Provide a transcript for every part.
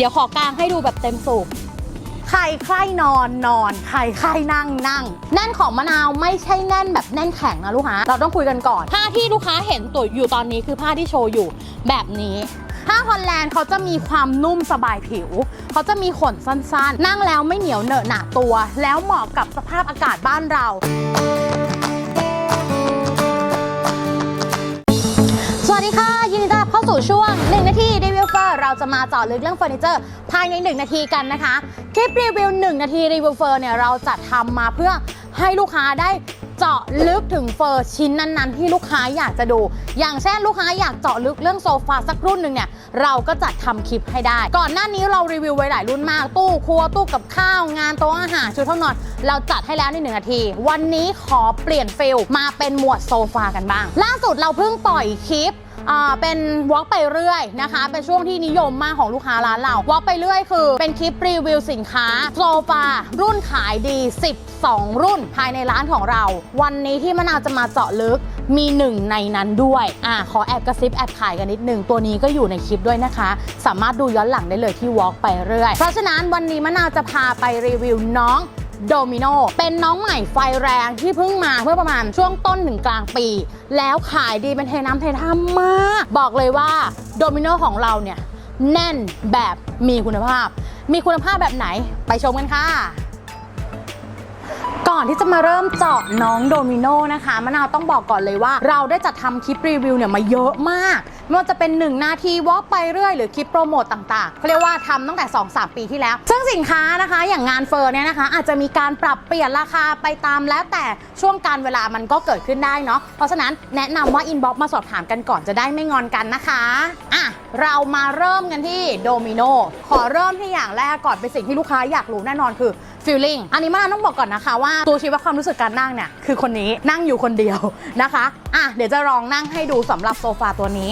เดี๋ยวขอกางให้ดูแบบเต็มสูบใครใครนอนนอนใครใครนั่งนั่ง แน่นของมะนาวไม่ใช่แน่นแบบแน่นแข็งนะลูกค้าเราต้องคุยกันก่อนผ้าที่ลูกค้าเห็นตัวอยู่ตอนนี้คือผ้าที่โชว์อยู่แบบนี้ผ้าฮอลแลนด์เขาจะมีความนุ่มสบายผิว เขาจะมีขนสั้นๆ นั่งแล้วไม่เหนียวเหนอะหนะตัว แล้วเหมาะกับสภาพอากาศบ้านเรา เราจะมาเจาะลึกเรื่องเฟอร์นิเจอร์ภายใน 1 นาทีกันนะคะ คลิปรีวิว 1 นาทีรีวิวเฟอร์เนี่ยเราจัดทำมาเพื่อให้ลูกค้าได้เจาะลึกถึงเฟอร์ชิ้นนั้นๆ ที่ลูกค้าอยากจะดู อย่างเช่นลูกค้าอยากเจาะลึกเรื่องโซฟาสักรุ่นหนึ่งเนี่ยเราก็จัดทำคลิปให้ได้ ก่อนหน้านี้เรารีวิวไว้หลายรุ่นมาก ตู้ครัวตู้กับข้าวงานโต๊ะอาหารชุดห้องนอน เราจัดให้แล้วในหนึ่งนาที วันนี้ขอเปลี่ยนฟิลมาเป็นหมวดโซฟากันบ้าง ล่าสุดเราเพิ่งปล่อยคลิป เป็นวอล์กไปเรื่อยนะคะ เป็นช่วงที่นิยมมากของลูกค้าร้านเราวอล์กไปเรื่อยคือ เป็นคลิปรีวิวสินค้าโซฟารุ่นขายดี 12 รุ่นภายในร้านของเรา วันนี้ที่มะนาวจะมาเจาะลึกมีหนึ่งในนั้นด้วยอ่าขอแอบกระซิบแอบขายกันนิดหนึ่งตัวนี้ก็อยู่ในคลิปด้วยนะคะ สามารถดูย้อนหลังได้เลยที่วอล์กไปเรื่อย เพราะฉะนั้นวันนี้มะนาวจะพาไปรีวิวน้อง โดมิโนเป็นน้องใหม่ไฟแรงที่เพิ่งมาเมื่อประมาณช่วงต้นถึงกลางปี แล้วขายดีเป็นเทน้ำเทท่ามาก บอกเลยว่าโดมิโนของเราเนี่ย แน่นแบบมีคุณภาพ มีคุณภาพแบบไหนไปชมกันค่ะก่อนที่จะมาเริ่มเจาะน้องโดมิโนนะคะมะนาวต้องบอกก่อนเลยว่า เราได้จัดทำคลิปรีวิวเนี่ยมาเยอะมาก ไม่ว่าจะเป็น 1 นาทีวอล์กไปเรื่อยหรือคลิปโปรโมตต่างๆเขาเรียกว่าทำตั้งแต่ 2-3 ปีที่แล้ว ซึ่งสินค้านะคะ อย่างงานเฟอร์เนี่ยนะคะ อาจจะมีการปรับเปลี่ยนราคาไปตามแล้วแต่ช่วงการเวลามันก็เกิดขึ้นได้เนาะเพราะฉะนั้นแนะนำว่าอินบ็อกมาสอบถามกันก่อนจะได้ไม่งอนกันนะคะอะเรามาเริ่มกันที่โดมิโนขอเริ่มที่อย่างแรกก่อนเป็นสิ่งที่ลูกค้าอยากรู้แน่นอนคือฟีลลิ่งอันนี้มาต้องบอกก่อนนะคะว่าตัวชีวความรู้สึกการนั่งเนี่ยคือคนนี้นั่งอยู่คนเดียวนะคะอะเดี๋ยวจะลองนั่งให้ดูสำหรับโซฟาตัวนี้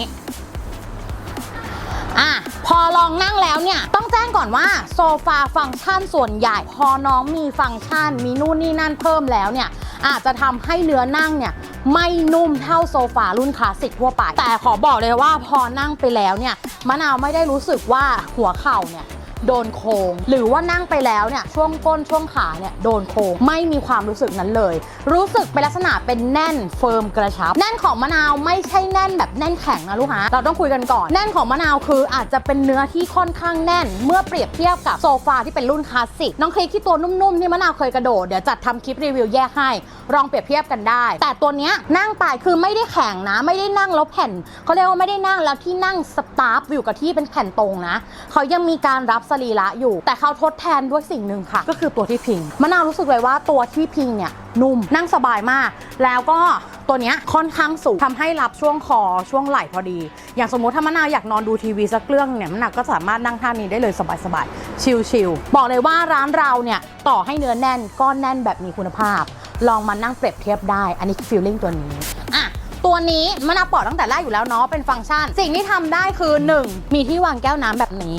ลองนั่งแล้วเนี่ย ต้องแจ้งก่อนว่าโซฟาฟังก์ชันส่วนใหญ่ พอน้องมีฟังก์ชัน มีนู่นนี่นั่นเพิ่มแล้วเนี่ย อาจจะทำให้เนื้อนั่งเนี่ย ไม่นุ่มเท่าโซฟารุ่นคลาสสิกทั่วไป แต่ขอบอกเลยว่าพอนั่งไปแล้วเนี่ยมะนาวไม่ได้รู้สึกว่าหัวเข่าเนี่ย โดนโคงหรือว่านั่งไปแล้วเนี่ยช่วงก้นช่วงขาเนี่ยโดนโคงไม่มีความรู้สึกนั้นเลย รู้สึกเป็นลักษณะเป็นแน่นเฟิร์มกระชับ แน่นของมะนาวไม่ใช่แน่นแบบแน่นแข็งนะลูกค้าเราต้องคุยกันก่อน แน่นของมะนาวคืออาจจะเป็นเนื้อที่ค่อนข้างแน่น เมื่อเปรียบเทียบกับโซฟาที่เป็นรุ่นคลาสสิกน้องคลิกที่ตัวนุ่มๆที่มะนาวเคยกระโดดเดี๋ยวจัดทำคลิปรีวิวแยกให้ลองเปรียบเทียบกันได้ แต่ตัวเนี้ยนั่งไปคือไม่ได้แข็งนะ ไม่ได้นั่งแล้วแผ่นเขาเรียกว่าไม่ได้นั่งแล้วที่นั่งสตาร์ฟอยู่กับที่เป็นแผ่นตรงนะเขายังมีการรับสรีระอยู่ แต่เขาทดแทนด้วยสิ่งหนึ่งค่ะ ก็คือตัวที่พิงมะนาวรู้สึกเลยว่าตัวที่พิงเนี่ยนุ่มนั่งสบายมาก แล้วก็ตัวเนี้ยค่อนข้างสูงทำให้รับช่วงคอช่วงไหล่พอดี อย่างสมมติถ้ามะนาวอยากนอนดูทีวีสักเรื่องเนี่ยมะนาวก็สามารถนั่งท่านี้ได้เลยสบายๆชิลๆบอกเลยว่าร้านเราเนี่ยต่อให้เนื้อแน่นก็แน่นแบบมีคุณภาพ ลองมานั่งเปรียบเทียบได้ อันนี้คือฟีลลิ่งตัวนี้อะตัวนี้มะนาวปอดตั้งแต่แรกอยู่แล้วเนาะเป็นฟังก์ชัน สิ่งที่ทำได้คือ 1. มีที่วางแก้วน้ำแบบนี้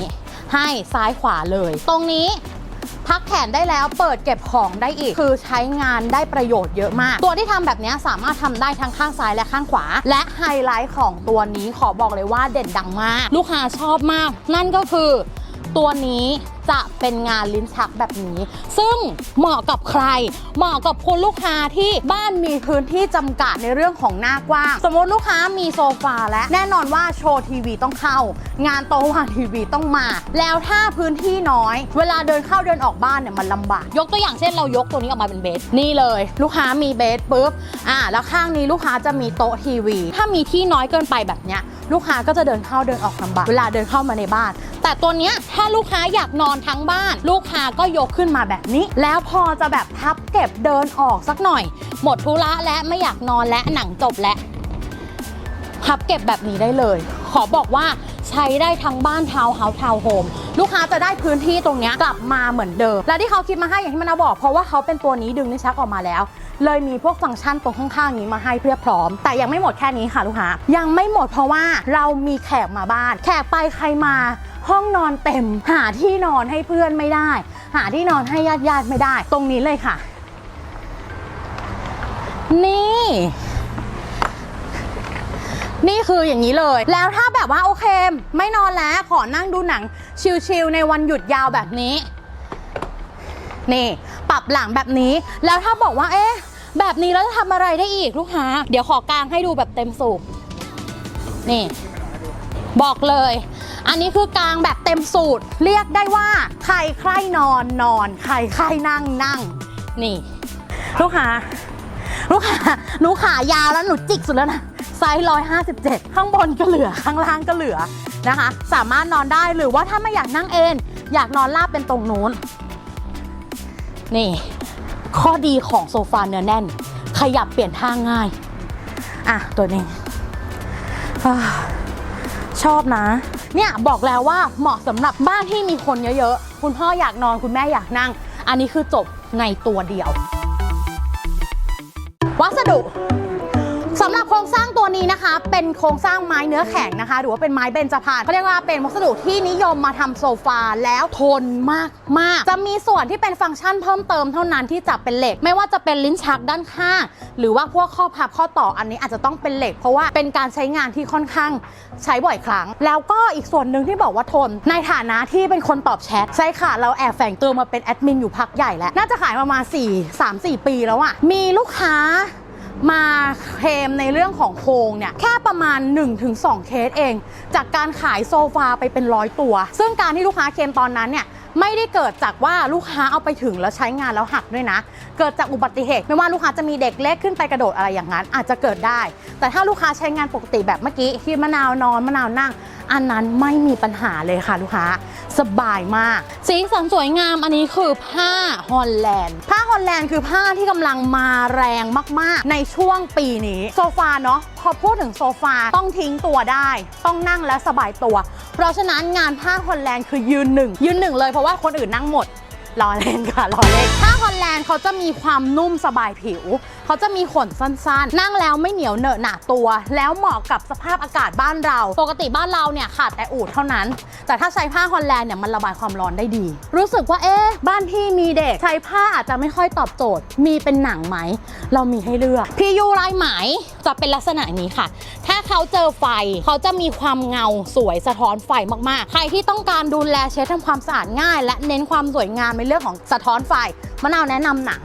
ให้ซ้ายขวาเลย ตรงนี้พักแขนได้แล้วเปิดเก็บของได้อีก คือใช้งานได้ประโยชน์เยอะมาก ตัวที่ทำแบบนี้สามารถทำได้ทั้งข้างซ้ายและข้างขวา และไฮไลท์ของตัวนี้ขอบอกเลยว่าเด่นดังมาก ลูกค้าชอบมาก นั่นก็คือ ตัวนี้จะเป็นงานลิ้นชักแบบนี้ ซึ่งเหมาะกับใคร เหมาะกับคุณลูกค้าที่บ้านมีพื้นที่จำกัดในเรื่องของหน้ากว้าง สมมติลูกค้ามีโซฟาและแน่นอนว่าโชว์ทีวีต้องเข้า งานโต๊ะวางทีวีต้องมา แล้วถ้าพื้นที่น้อย เวลาเดินเข้าเดินออกบ้านเนี่ยมันลำบาก ยกตัวอย่างเช่นเรายกตัวนี้ออกมาเป็นเบสนี่เลย ลูกค้ามีเบสปุ๊บอ่าแล้วข้างนี้ลูกค้าจะมีโต๊ะทีวี ถ้ามีที่น้อยเกินไปแบบเนี้ยลูกค้าก็จะเดินเข้าเดินออกลำบากเวลาเดินเข้ามาในบ้าน แต่ตัวเนี้ยถ้าลูกค้าอยากนอนทั้งบ้าน ลูกค้าก็ยกขึ้นมาแบบนี้ แล้วพอจะแบบพับเก็บเดินออกสักหน่อย หมดธุระและไม่อยากนอนและหนังจบและพับเก็บแบบนี้ได้เลย ขอบอกว่าใช้ได้ทั้งบ้านทาวน์เฮาส์ทาวน์โฮมลูกค้าจะได้พื้นที่ตรงนี้กลับมาเหมือนเดิม และที่เขาคิดมาให้อย่างที่มนาบอก เพราะว่าเขาเป็นตัวนี้ดึงนิ้ชักออกมาแล้ว เลยมีพวกฟังก์ชันตรงข้างๆนี้มาให้เพื่อพร้อม แต่ยังไม่หมดแค่นี้ค่ะลูกค้ายังไม่หมดเพราะว่าเรามีแขกมาบ้าน แขกไปใครมา ห้องนอนเต็ม หาที่นอนให้เพื่อนไม่ได้ หาที่นอนให้ญาติญาติๆไม่ได้ ตรงนี้เลยค่ะ นี่ นี่คืออย่างนี้เลย แล้วถ้าแบบว่าโอเค ไม่นอนแล้วขอนั่งดูหนัง ชิลๆในวันหยุดยาวแบบนี้ นี่ ปรับหลังแบบนี้ แล้วถ้าบอกว่า เอ๊ะแบบนี้แล้วจะทำอะไรได้อีกลูกค้า เดี๋ยวขอกางให้ดูแบบเต็มสูบนี่ บอกเลย อันนี้คือกลางแบบเต็มสูตร เรียกได้ว่า ใครใครนอนนอน ใครใครนั่งนั่ง นี่ ลูกค้าลูกค้าหนูขายาวแล้วหนูจิกสุดแล้วนะไซส์ร้อยห้าสิบเจ็ดข้างบนก็เหลือ ข้างล่างก็เหลือนะคะ สามารถนอนได้หรือว่าถ้าไม่อยากนั่งเอนอยากนอนราบเป็นตรงนู้น นี่ ข้อดีของโซฟาเนื้อแน่น ขยับเปลี่ยนท่าง่าย อะ ตัวนี้อ่า ชอบนะ เนี่ยบอกแล้วว่าเหมาะสำหรับบ้านที่มีคนเยอะๆ คุณพ่ออยากนอนคุณแม่อยากนั่ง อันนี้คือจบในตัวเดียว วัสดุ สำหรับโครงสร้างตัวนี้นะคะ เป็นโครงสร้างไม้เนื้อแข็งนะคะ หรือว่าเป็นไม้เบญจพรรณเขาเรียกว่าเป็นวัสดุที่นิยมมาทำโซฟาแล้วทนมากมากจะมีส่วนที่เป็นฟังก์ชันเพิ่มเติมเท่านั้นที่จะเป็นเหล็ก ไม่ว่าจะเป็นลิ้นชักด้านข้าง หรือว่าพวกข้อพับข้อต่ออันนี้อาจจะต้องเป็นเหล็ก เพราะว่าเป็นการใช้งานที่ค่อนข้างใช้บ่อยครั้ง แล้วก็อีกส่วนหนึ่งที่บอกว่าทน ในฐานะที่เป็นคนตอบแชทใช่ค่ะเราแอบแฝงตัวมาเป็นแอดมินอยู่พักใหญ่แล้วน่าจะขายประมาณ4 3 4 ปีแล้วอะมีลูกค้า มาเคลมในเรื่องของโครงเนี่ยแค่ประมาณ 1-2 เคสเอง จากการขายโซฟาไปเป็นร้อยตัว ซึ่งการที่ลูกค้าเคลมตอนนั้นเนี่ย ไม่ได้เกิดจากว่าลูกค้าเอาไปถึงแล้วใช้งานแล้วหักด้วยนะ เกิดจากอุบัติเหตุไม่ว่าลูกค้าจะมีเด็กเล็กขึ้นไปกระโดดอะไรอย่างนั้น อาจจะเกิดได้ แต่ถ้าลูกค้าใช้งานปกติแบบเมื่อกี้ที่มะนาวนอนมะนาวนั่ง อันนั้นไม่มีปัญหาเลยค่ะลูกค้า สบายมาก สีสันสวยงามอันนี้คือผ้าฮอลแลนด์ ผ้าฮอลแลนด์คือผ้าที่กำลังมาแรงมากๆ ในช่วงปีนี้โซฟาเนาะพอพูดถึงโซฟาต้องทิ้งตัวได้ ต้องนั่งและสบายตัว เพราะฉะนั้นงานผ้าฮอลแลนด์คือยืนหนึ่งยืนหนึ่งเลยเพราะว่าคนอื่นนั่งหมดรอเล่นค่ะรอเล่นผ้าฮอลแลนด์เขาจะมีความนุ่มสบายผิว เขาจะมีขนสั้นๆ นั่งแล้วไม่เหนียวเหนอะหนะตัว แล้วเหมาะกับสภาพอากาศบ้านเรา ปกติบ้านเราเนี่ยขาดแต่อูดเท่านั้น แต่ถ้าใช้ผ้าฮอลแลนด์เนี่ยมันระบายความร้อนได้ดี รู้สึกว่าเอ๊ะบ้านพี่มีเด็กใช้ผ้าอาจจะไม่ค่อยตอบโจทย์ มีเป็นหนังไหม เรามีให้เลือกพียูลายไหมจะเป็นลักษณะนี้ค่ะ ถ้าเขาเจอไฟเขาจะมีความเงาสวยสะท้อนไฟมากๆ ใครที่ต้องการดูแลเช็ดทำความสะอาดง่าย และเน้นความสวยงามในเรื่องของสะท้อนไฟมะนาวแนะนำหนัง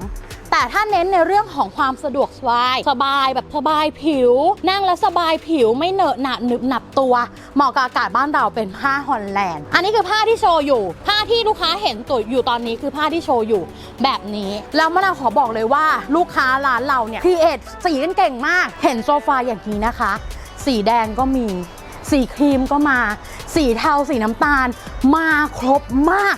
แต่ถ้าเน้นในเรื่องของความสะดวกสบาย สบายแบบสบายผิว นั่งแล้วสบายผิวไม่เหนอะหนะหนึบหนับตัว เหมาะกับอากาศบ้านเราเป็นผ้าฮอลแลนด์ อันนี้คือผ้าที่โชว์อยู่ ผ้าที่ลูกค้าเห็นตัวอยู่ตอนนี้คือผ้าที่โชว์อยู่ แบบนี้ แล้วมะนาวขอบอกเลยว่าลูกค้าร้านเราเนี่ยครีเอทสีกันเก่งมาก เห็นโซฟาอย่างนี้นะคะ สีแดงก็มี สีครีมก็มา สีเทาสีน้ำตาล มาครบมาก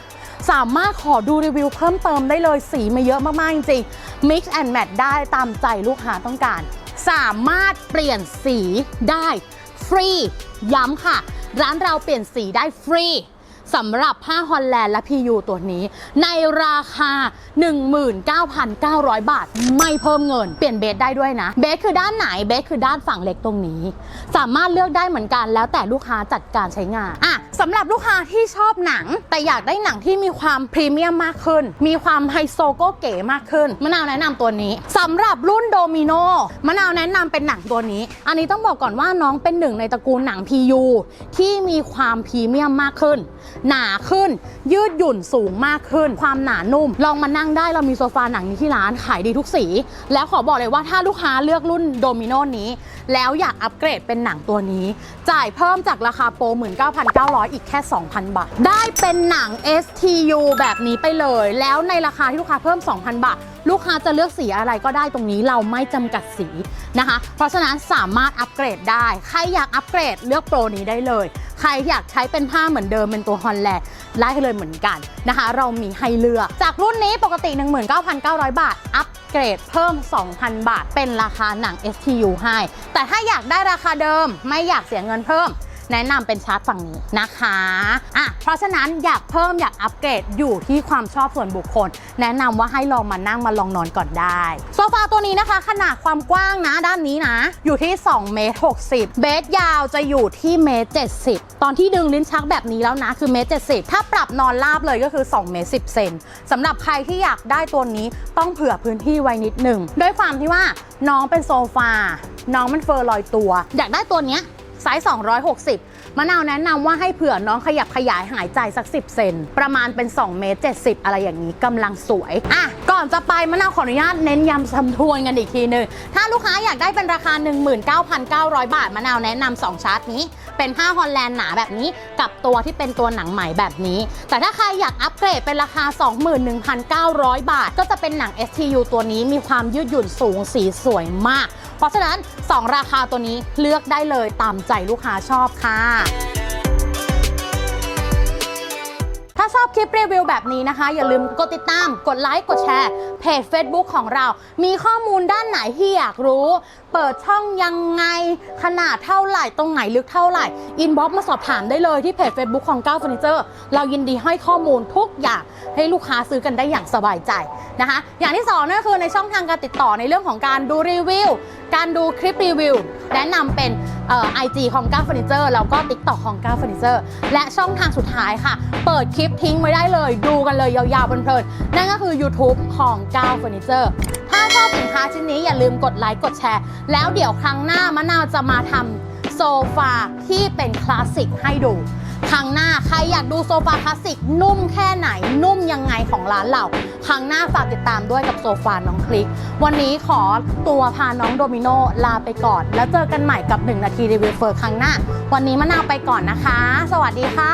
สามารถขอดูรีวิวเพิ่มเติมได้เลยสีมาเยอะมาก ๆ จริงๆ mix and match ได้ตามใจลูกค้าต้องการ สามารถเปลี่ยนสีได้ฟรี ย้ำค่ะ ร้านเราเปลี่ยนสีได้ฟรีสำหรับผ้าฮอลแลนด์และ PU ตัวนี้ ในราคา 19,900 บาท ไม่เพิ่มเงิน เปลี่ยนเบสได้ด้วยนะ เบสคือด้านไหน เบสคือด้านฝั่งเล็กตรงนี้ สามารถเลือกได้เหมือนกันแล้วแต่ลูกค้าจัดการใช้งานอะ สำหรับลูกค้าที่ชอบหนัง แต่อยากได้หนังที่มีความพรีเมียมมากขึ้น มีความไฮโซโก้เก๋มากขึ้นมะนาวแนะนำตัวนี้สำหรับรุ่นโดมิโนมะนาวแนะนำเป็นหนังตัวนี้ อันนี้ต้องบอกก่อนว่าน้องเป็นหนึ่งในตระกูลหนัง PU ที่มีความพรีเมียมมากขึ้น หนาขึ้น ยืดหยุ่นสูงมากขึ้น ความหนานุ่ม ลองมานั่งได้เรามีโซฟาหนังนี้ที่ร้านขายดีทุกสี แล้วขอบอกเลยว่าถ้าลูกค้าเลือกรุ่นโดมิโนนี้ แล้วอยากอัปเกรดเป็นหนังตัวนี้ จ่ายเพิ่มจากราคาโปร 19,900อีกแค่ 2,000 บาท ได้เป็นหนัง STU แบบนี้ไปเลย แล้วในราคาที่ลูกค้าเพิ่ม 2,000 บาท ลูกค้าจะเลือกสีอะไรก็ได้ตรงนี้เราไม่จำกัดสีนะคะ เพราะฉะนั้นสามารถอัปเกรดได้ ใครอยากอัปเกรดเลือกโปรนี้ได้เลย ใครอยากใช้เป็นผ้าเหมือนเดิมเป็นตัวฮอลแลนด์ไล่ให้เลยเหมือนกันนะคะ เรามีให้เลือก จากรุ่นนี้ปกติ 19,900 บาท อัปเกรดเพิ่ม 2,000 บาท เป็นราคาหนัง STU ให้ แต่ถ้าอยากได้ราคาเดิมไม่อยากเสียเงินเพิ่ม แนะนำเป็นชาร์จฝั่งนี้นะคะอะเพราะฉะนั้นอยากเพิ่มอยากอัปเกรดอยู่ที่ความชอบส่วนบุคคล แนะนำว่าให้ลองมานั่งมาลองนอนก่อนได้ โซฟาตัวนี้นะคะ ขนาดความกว้างนะด้านนี้นะ อยู่ที่2เมตร60 เบสยาวจะอยู่ที่เมตร70 ตอนที่ดึงลิ้นชักแบบนี้แล้วนะคือเมตร70 ถ้าปรับนอนราบเลยก็คือ2เมตร10เซนสำหรับใครที่อยากได้ตัวนี้ต้องเผื่อพื้นที่ไว้นิดหนึ่งด้วยความที่ว่าน้องเป็นโซฟาน้องมันเฟอร์ลอยตัว อยากได้ตัวเนี้ย ไซส์260 มะนาวแนะนำว่าให้เผื่อน้องขยับขยายหายใจสัก 10 เซน ประมาณเป็น2เมตร70 อะไรอย่างนี้กำลังสวย อะ ก่อนจะไปมะนาวขออนุญาตเน้นย้ำซ้ำทวนกันอีกทีหนึ่ง ถ้าลูกค้าอยากได้เป็นราคา 19,900 บาทมะนาวแนะนำสองชาร์ตนี้ เป็นผ้าฮอลแลนด์หนาแบบนี้ กับตัวที่เป็นตัวหนังไหมแบบนี้ แต่ถ้าใครอยากอัปเกรดเป็นราคา 21,900 บาท ก็จะเป็นหนัง STU ตัวนี้มีความยืดหยุ่นสูงสีสวยมาก เพราะฉะนั้น 2 ราคาตัวนี้เลือกได้เลยตามใจลูกค้าชอบค่ะ ชอบคลิปรีวิวแบบนี้นะคะ อย่าลืมกดติดตาม กดไลค์ กดแชร์ เพจ Facebook ของเรา มีข้อมูลด้านไหนที่อยากรู้ เปิดช่องยังไง ขนาดเท่าไหร่ ตรงไหนลึกเท่าไหร่ อินบ็อกมาสอบถามได้เลยที่เพจ Facebook ของก้าวเฟอร์นิเจอร์เรายินดีให้ข้อมูลทุกอย่างให้ลูกค้าซื้อกันได้อย่างสบายใจนะคะ อย่างที่สองนั่นก็คือในช่องทางการติดต่อในเรื่องของการดูรีวิว การดูคลิปรีวิว แนะนำเป็น ไอจีของก้าวเฟอร์นิเจอร์แล้วก็ติ๊กต็อกของก้าวเฟอร์นิเจอร์และช่องทางสุดท้ายค่ะ เปิดคลิปทิ้งไว้ได้เลย ดูกันเลยยาวๆเพลินๆนั่นก็คือ YouTube ของก้าวเฟอร์นิเจอร์ถ้าชอบสินค้าชิ้นนี้อย่าลืมกดไลค์กดแชร์ แล้วเดี๋ยวครั้งหน้ามะนาวจะมาทำโซฟาที่เป็นคลาสสิกให้ดู ครั้งหน้าใครอยากดูโซฟาคลาสสิกนุ่มแค่ไหนนุ่มยังไงของร้านเราครั้งหน้าฝากติดตามด้วยกับโซฟาน้องคลิก วันนี้ขอตัวพาน้องโดมิโนลาไปก่อน แล้วเจอกันใหม่กับ 1 นาทีรีวิวเฟอร์ครั้งหน้า วันนี้มะนาวไปก่อนนะคะ สวัสดีค่ะ